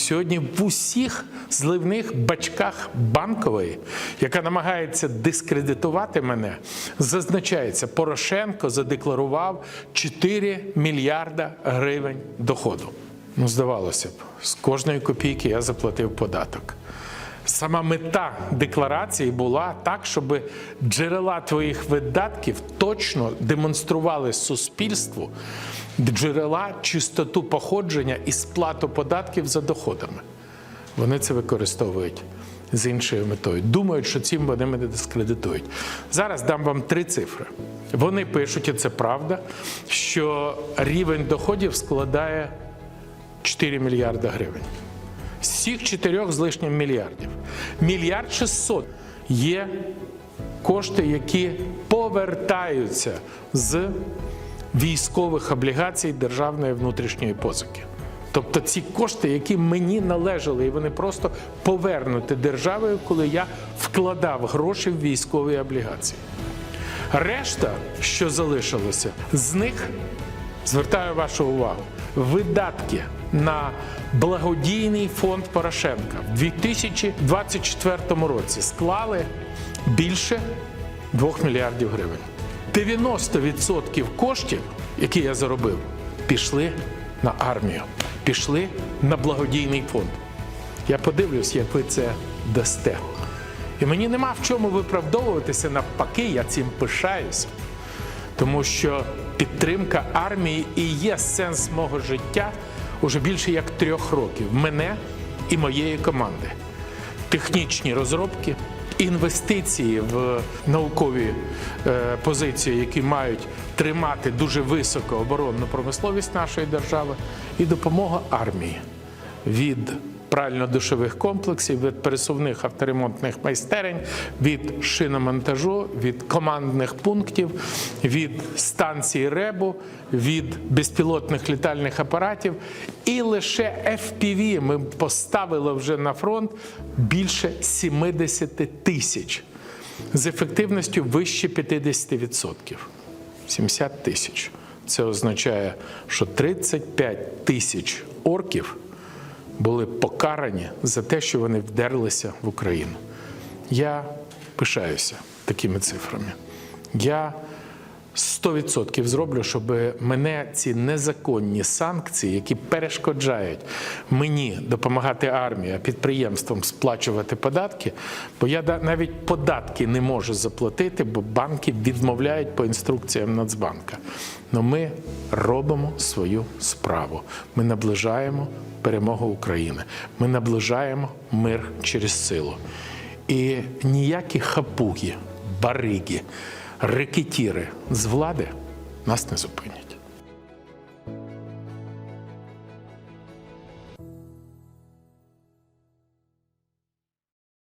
Сьогодні в усіх зливних бачках банкової, яка намагається дискредитувати мене, зазначається, Порошенко задекларував 4 мільярда гривень доходу. Ну, здавалося б, з кожної копійки я заплатив податок. Сама мета декларації була так, щоб джерела твоїх видатків точно демонстрували суспільству джерела чистоту походження і сплату податків за доходами. Вони це використовують з іншою метою. Думають, що цим вони мене дискредитують. Зараз дам вам три цифри. Вони пишуть, і це правда, що рівень доходів складає 4 мільярда гривень. З всіх чотирьох з лишнім мільярдів. Мільярд 600 є кошти, які повертаються з військових облігацій державної внутрішньої позики. Тобто ці кошти, які мені належали, і вони просто повернуті державою, коли я вкладав гроші в військові облігації. Решта, що залишилося, з них звертаю вашу увагу, видатки на благодійний фонд Порошенка в 2024 році склали більше 2 мільярдів гривень. 90% коштів, які я заробив, пішли на армію, пішли на благодійний фонд. Я подивлюсь, як ви це дасте. І мені нема в чому виправдовуватися навпаки, я цим пишаюся. Тому що підтримка армії і є сенс мого життя уже більше як трьох років мене і моєї команди. Технічні розробки, інвестиції в наукові е, позиції, які мають тримати дуже високо оборонну промисловість нашої держави, і допомога армії від прально-душових комплексів, від пересувних авторемонтних майстерень, від шиномонтажу, від командних пунктів, від станції РЕБу, від безпілотних літальних апаратів. І лише FPV ми поставили вже на фронт більше 70 тисяч з ефективністю вище 50%. 70 тисяч. Це означає, що 35 тисяч орків були покарані за те, що вони вдерлися в Україну. Я пишаюся такими цифрами. Я 100% зроблю, щоб мене ці незаконні санкції, які перешкоджають мені допомагати армії, підприємствам сплачувати податки, бо я навіть податки не можу заплатити, бо банки відмовляють по інструкціям Нацбанка. Но ми робимо свою справу. Ми наближаємо перемогу України. Ми наближаємо мир через силу. І ніякі хапуги, бариги, рекетіри з влади нас не зупинять.